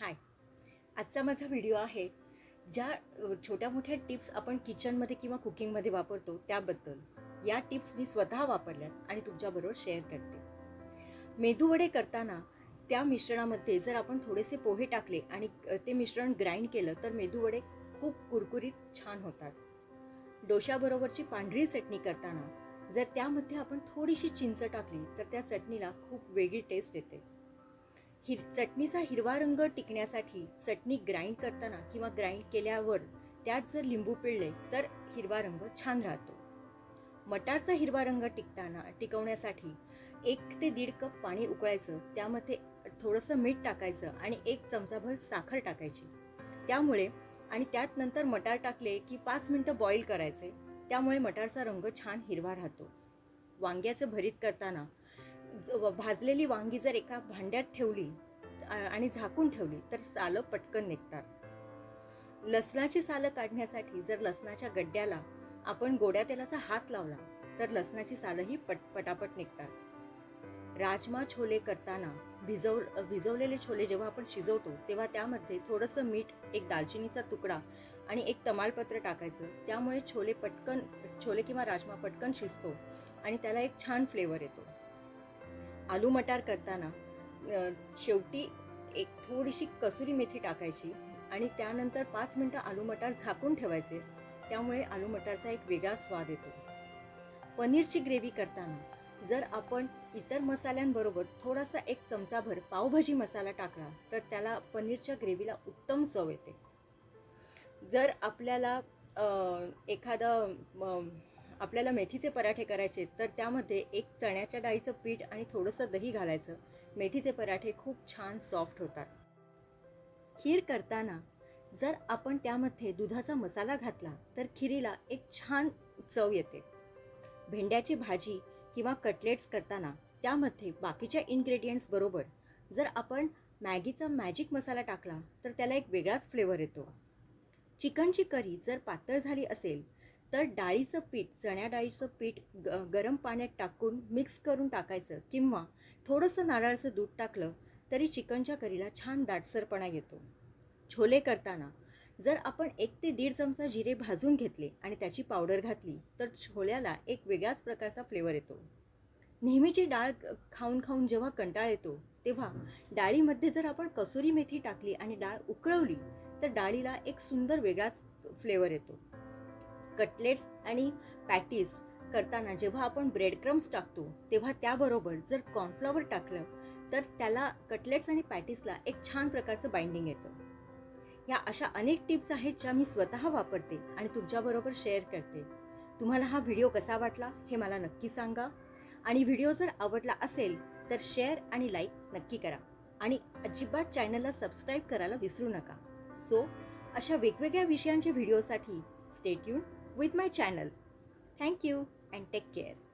हाय आजचा माझा व्हिडिओ आहे ज्या छोट्या मोठ्या टिप्स आपण किचनमध्ये किंवा कुकिंगमध्ये वापरतो त्याबद्दल. या टिप्स मी स्वतः वापरल्यात आणि तुमच्याबरोबर शेअर करते. मेदूवडे करताना त्या मिश्रणामध्ये जर आपण थोडेसे पोहे टाकले आणि ते मिश्रण ग्राइंड केलं तर मेदूवडे खूप कुरकुरीत छान होतात. डोशाबरोबरची पांढरी चटणी करताना जर त्यामध्ये आपण थोडीशी चिंच टाकली तर त्या चटणीला खूप वेगळी टेस्ट येते. हिर चटणीचा हिरवा रंग टिकण्यासाठी चटणी ग्राइंड करताना किंवा ग्राइंड केल्यावर त्यात जर लिंबू पिळले तर हिरवा रंग छान राहतो. मटारचा हिरवा रंग टिकताना टिकवण्यासाठी एक ते दीड कप पाणी उकळायचं त्यामध्ये थोडंसं मीठ टाकायचं आणि एक चमचाभर साखर टाकायची. त्यामुळे आणि त्यात नंतर मटार टाकले की पाच मिनटं बॉईल करायचे त्यामुळे मटारचा रंग छान हिरवा राहतो. वांग्याचं भरीत करताना भाजलेली वांगी जर एका भांड्यात ठेवली आणि झाकून ठेवली तर सालं पटकन निघतात. लसणाची सालं काढण्यासाठी जर लसणाच्या गड्ड्याला आपण गोड्या तेलाचा हात लावला तर लसणाची सालंही पट पटापट निघतात. राजमा छोले करताना भिजव भिजवलेले छोले जेव्हा आपण शिजवतो तेव्हा त्यामध्ये थोडंसं मीठ एक दालचिनीचा तुकडा आणि एक तमालपत्र टाकायचं. त्यामुळे छोले पटकन छोले किंवा राजमा पटकन शिजतो आणि त्याला एक छान फ्लेवर येतो. आलू मटार करताना शेवटी एक थोडीशी कसुरी मेथी टाकायची आणि त्यानंतर पाच मिनटं आलू मटार झाकून ठेवायचे. त्यामुळे आलू मटारचा एक वेगळा स्वाद येतो. पनीरची ग्रेव्ही करताना जर आपण इतर मसाल्यांबरोबर थोडासा एक चमचाभर पावभाजी मसाला टाकला तर त्याला पनीरच्या ग्रेव्हीला उत्तम चव येते. जर आपल्याला एखादं आपल्याला मेथीचे पराठे करायचे तर त्यामध्ये एक चण्याच्या डाळीचं पीठ आणि थोडंसं दही घालायचं. मेथीचे पराठे खूप छान सॉफ्ट होतात. खीर करताना जर आपण त्यामध्ये दुधाचा मसाला घातला तर खिरीला एक छान चव येते. भेंड्याची भाजी किंवा कटलेट्स करताना त्यामध्ये बाकीच्या इन्ग्रेडियंट्स बरोबर जर आपण मॅगीचा मॅजिक मसाला टाकला तर त्याला एक वेगळाच फ्लेवर येतो. चिकनची करी जर पातळ झाली असेल तर डाळीचं पीठ चण्या डाळीचं पीठ ग गरम पाण्यात टाकून मिक्स करून टाकायचं किंवा थोडंसं नारळाचं दूध टाकलं तरी चिकनच्या करीला छान दाटसरपणा येतो. छोले करताना जर आपण एक ते दीड चमचा जिरे भाजून घेतले आणि त्याची पावडर घातली तर छोल्याला एक वेगळ्याच प्रकारचा फ्लेवर येतो. नेहमीची डाळ खाऊन खाऊन जेव्हा कंटाळ येतो तेव्हा डाळीमध्ये जर आपण कसुरी मेथी टाकली आणि डाळ उकळवली तर डाळीला एक सुंदर वेगळाच फ्लेवर येतो. कटलेट्स आणि पॅटीज करताना जेव्हा आपण ब्रेड क्रम्स टाकतो तेव्हा त्याबरोबर जर कॉर्नफ्लॉवर टाकलं तर त्याला कटलेट्स आणि पॅटीसला एक छान प्रकारचं बाइंडिंग येतं. या अशा अनेक टिप्स आहेत ज्या मी स्वतः वापरते आणि तुमच्याबरोबर शेअर करते. तुम्हाला हा व्हिडिओ कसा वाटला हे मला नक्की सांगा. आणि व्हिडिओ जर आवडला असेल तर शेअर आणि लाईक नक्की करा. आणि अजिबात चॅनलला सबस्क्राईब करायला विसरू नका. सो अशा वेगवेगळ्या विषयांच्या व्हिडिओसाठी with my channel. Thank you and take care.